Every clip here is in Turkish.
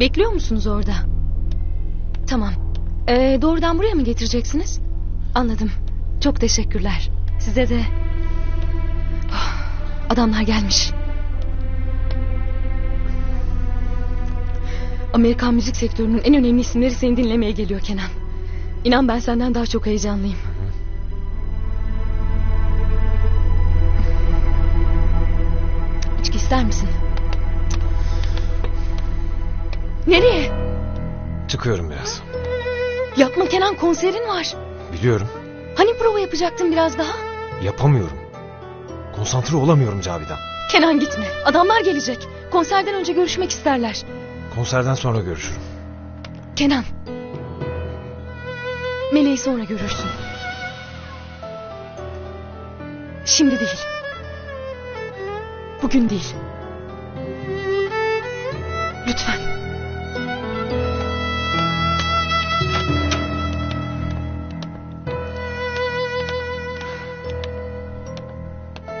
Bekliyor musunuz orada? Tamam. Ee, doğrudan buraya mı getireceksiniz? Anladım. Çok teşekkürler. Size de... Ah, Adamlar gelmiş. Amerikan müzik sektörünün en önemli isimleri seni dinlemeye geliyor Kenan. İnan ben senden daha çok heyecanlıyım. İçki ister misin? Nereye? Çıkıyorum biraz. Yapma Kenan konserin var. Biliyorum. Hani prova yapacaktın biraz daha? Yapamıyorum. Konsantre olamıyorum Cavidan. Kenan gitme. Adamlar gelecek. Konserden önce görüşmek isterler. Konserden sonra görüşürüm. Kenan. Meleği sonra görürsün. Şimdi değil. Bugün değil. Lütfen.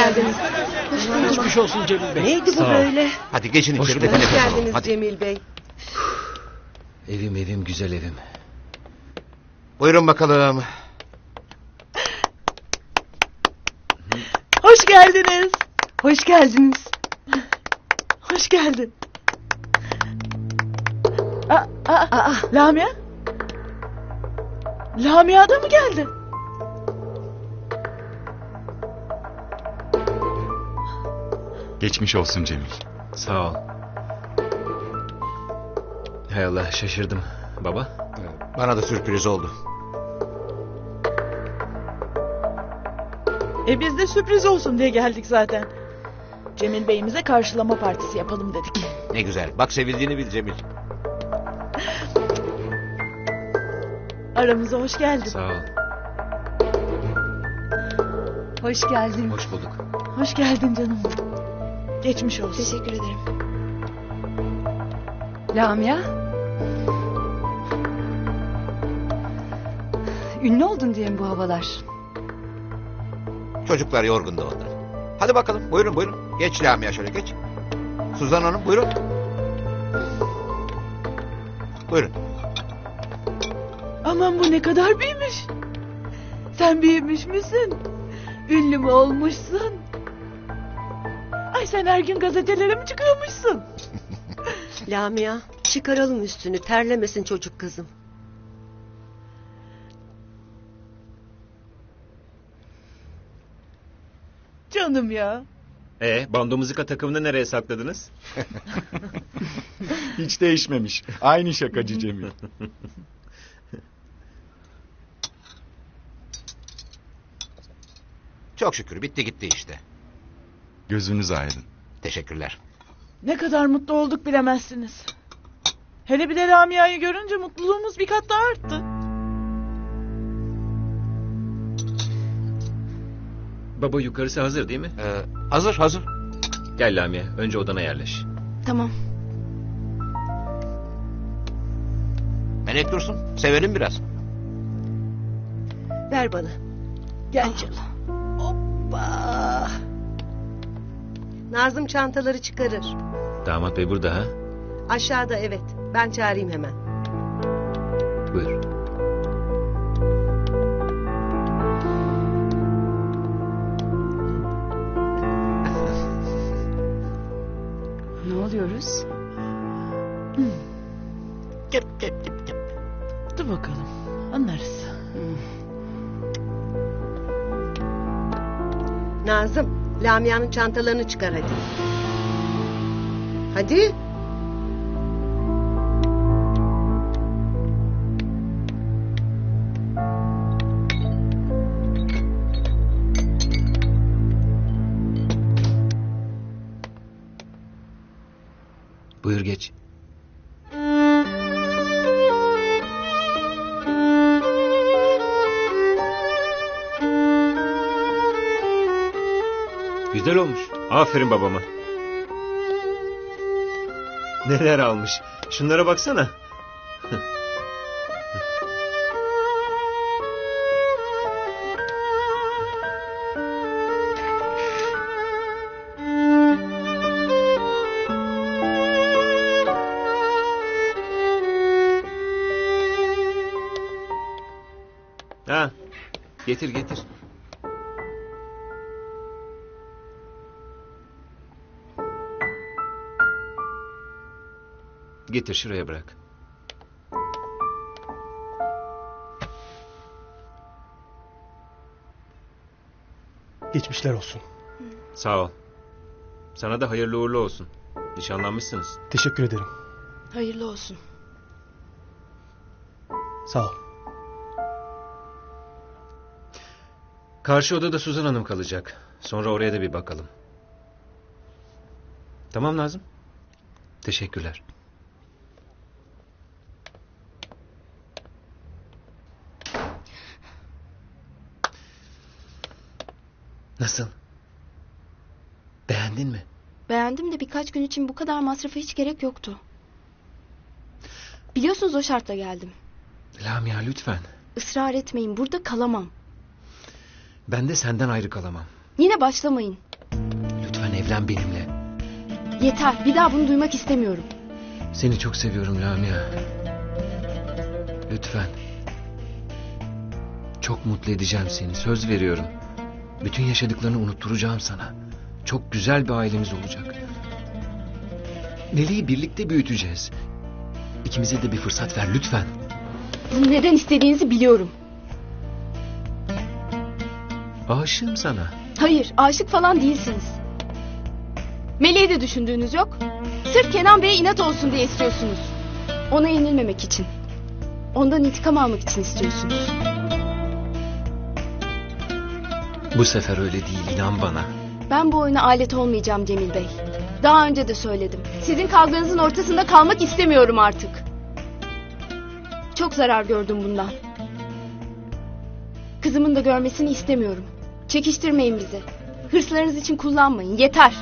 Hoş geldiniz. Geçmiş olsun Cemil Bey. Neydi bu böyle? Hadi geçin Hoş içeri de bir bulduk. Hoş nefes geldiniz Hadi. Cemil Bey. Evim evim güzel evim. Buyurun bakalım. Hoş geldiniz. Hoş geldiniz. Hoş geldin. Aa, aa, aa. Lamia? Lamia da mı geldi? Geçmiş olsun Cemil. Sağ ol. Hay Allah şaşırdım. Baba? Bana da sürpriz oldu. E biz de sürpriz olsun diye geldik zaten. Cemil Bey'imize karşılama partisi yapalım dedik. Ne güzel. Bak sevildiğini bil Cemil. Aramıza hoş geldin. Sağ ol. Hoş geldin. Hoş bulduk. Hoş geldin canım. Geçmiş olsun. Teşekkür ederim. Lamia. Ünlü oldun diye mi bu havalar? Çocuklar yorgundu ondan. Hadi bakalım. Buyurun buyurun. Geç Lamia şöyle geç. Suzan Hanım buyurun. Buyurun. Aman bu ne kadar büyümüş. Sen büyümüş müsün? Ünlü mü olmuşsun? Ay sen her gün gazetelere mi çıkıyormuşsun? Lamia çıkaralım üstünü terlemesin çocuk kızım. Canım ya. E, bando muzika takımını nereye sakladınız? Hiç değişmemiş. Aynı şakacı Cemil. Çok şükür bitti gitti işte. Gözünüz aydın. Teşekkürler. Ne kadar mutlu olduk bilemezsiniz. Hele bir de Lamia'yı görünce mutluluğumuz bir kat daha arttı. Baba yukarısı hazır değil mi? Ee, hazır hazır. Gel Lamia önce odana yerleş. Tamam. Melek dursun. Sevelim biraz. Ver bana. Gel canım. Hoppa. Nazım çantaları çıkarır. Damat bey burada ha? Aşağıda evet. Ben çağırayım hemen. Buyur. Ne oluyoruz? Gep gep gep gep. Dur bakalım. Anlarız. Nazım Lamia'nın çantalarını çıkar hadi. Hadi. Güzel olmuş. Aferin babama. Neler almış. Şunlara baksana. Ha, Getir getir. Getir şuraya bırak. Geçmişler olsun. sağ ol. Sana da hayırlı uğurlu olsun. Nişanlanmışsınız. Teşekkür ederim. Hayırlı olsun. Sağ ol. Karşı odada Suzan Hanım kalacak. Sonra oraya da bir bakalım. Tamam Nazım. Teşekkürler. Nasıl? Beğendin mi? Beğendim de birkaç gün için bu kadar masrafa hiç gerek yoktu. Biliyorsunuz o şartla geldim. Lamia lütfen. Israr etmeyin burada kalamam. Ben de senden ayrı kalamam. Yine başlamayın. Lütfen evlen benimle. Yeter bir daha bunu duymak istemiyorum. Seni çok seviyorum Lamia. Lütfen. Çok mutlu edeceğim seni. Söz veriyorum. Bütün yaşadıklarını unutturacağım sana. Çok güzel bir ailemiz olacak. Neli'yi birlikte büyüteceğiz. İkimize de bir fırsat ver lütfen. Bunu neden istediğinizi biliyorum. Aşığım sana. Hayır aşık falan değilsiniz. Meleği de düşündüğünüz yok. Sırf Kenan Bey'e inat olsun diye istiyorsunuz. Ona yenilmemek için. Ondan intikam almak için istiyorsunuz. Bu sefer öyle değil inan bana. Ben bu oyuna alet olmayacağım Cemil Bey. Daha önce de söyledim. Sizin kavganızın ortasında kalmak istemiyorum artık. Çok zarar gördüm bundan. Kızımın da görmesini istemiyorum. Çekiştirmeyin bizi. Hırslarınız için kullanmayın. Yeter.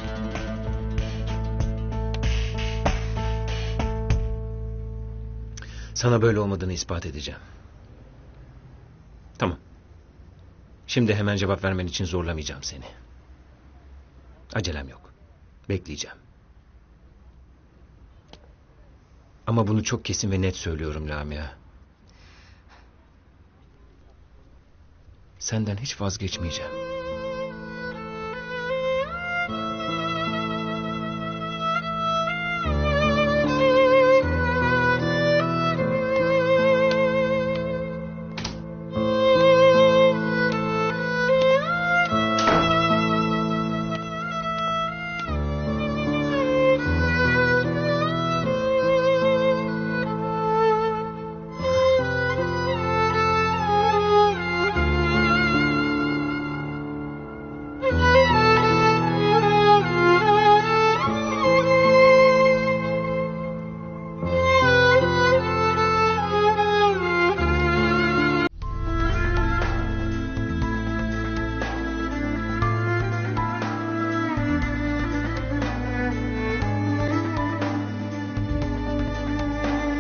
Sana böyle olmadığını ispat edeceğim. Tamam. Şimdi hemen cevap vermen için zorlamayacağım seni. Acelem yok. Bekleyeceğim. Ama bunu çok kesin ve net söylüyorum Lamia. Senden hiç vazgeçmeyeceğim.